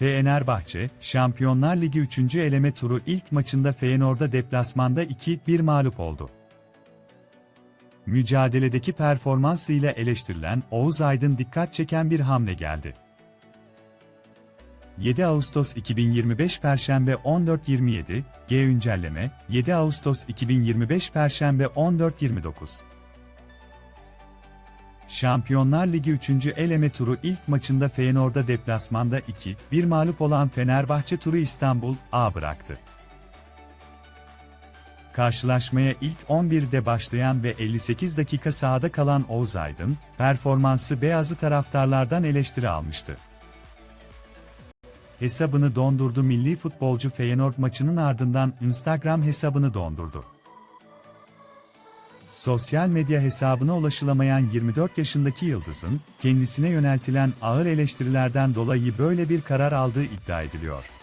Fenerbahçe, Şampiyonlar Ligi 3. eleme turu ilk maçında Feyenoord'a deplasmanda 2-1 mağlup oldu. Mücadeledeki performansıyla eleştirilen Oğuz Aydın dikkat çeken bir hamle geldi. 7 Ağustos 2025 Perşembe 14.27, G güncelleme, 7 Ağustos 2025 Perşembe 14.29. Şampiyonlar Ligi 3. eleme turu ilk maçında Feyenoord'a deplasmanda 2-1 mağlup olan Fenerbahçe turu İstanbul A bıraktı. Karşılaşmaya ilk 11'de başlayan ve 58 dakika sahada kalan Oğuz Aydın, performansı beyazı taraftarlardan eleştiri almıştı. Hesabını dondurdu milli futbolcu Feyenoord maçının ardından Instagram hesabını dondurdu. Sosyal medya hesabına ulaşılamayan 24 yaşındaki Yıldız'ın, kendisine yöneltilen ağır eleştirilerden dolayı böyle bir karar aldığı iddia ediliyor.